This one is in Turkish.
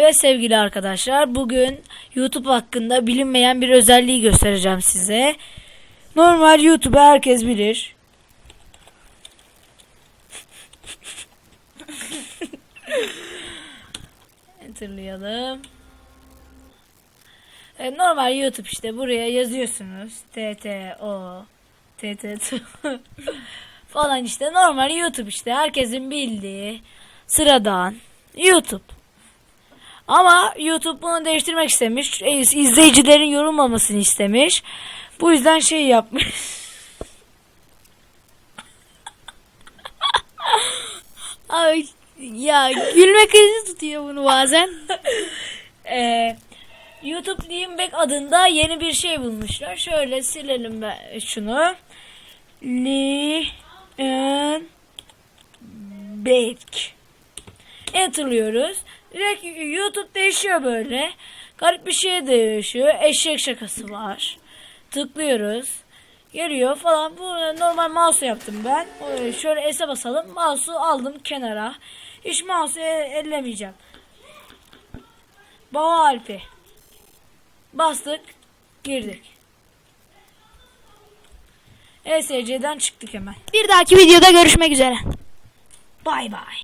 Evet sevgili arkadaşlar bugün YouTube hakkında bilinmeyen bir özelliği göstereceğim size. Normal YouTube'u herkes bilir. Enterlayalım. Evet, normal YouTube işte buraya yazıyorsunuz. TTO TTT falan işte normal YouTube işte herkesin bildiği sıradan YouTube. Ama YouTube bunu değiştirmek istemiş. E, izleyicilerin yorumlamasını istemiş. Bu yüzden şey yapmış. Ay ya gülme krizi tutuyor bunu bazen. Eee YouTube Leanback adında yeni bir şey bulmuşlar. Şöyle silelim ben şunu. Leanback. Enter'lıyoruz. Direkt YouTube değişiyor böyle. Garip bir şey değişiyor. Eşek şakası var. Tıklıyoruz. Geliyor falan. Bu normal mouse yaptım ben. Ee, Şöyle S'e basalım. Mouse'u aldım kenara. Hiç mouse'u e- ellemeyeceğim. Baba Alpi. Bastık. Girdik. ESC'den çıktık hemen. Bir dahaki videoda görüşmek üzere. Bay bay.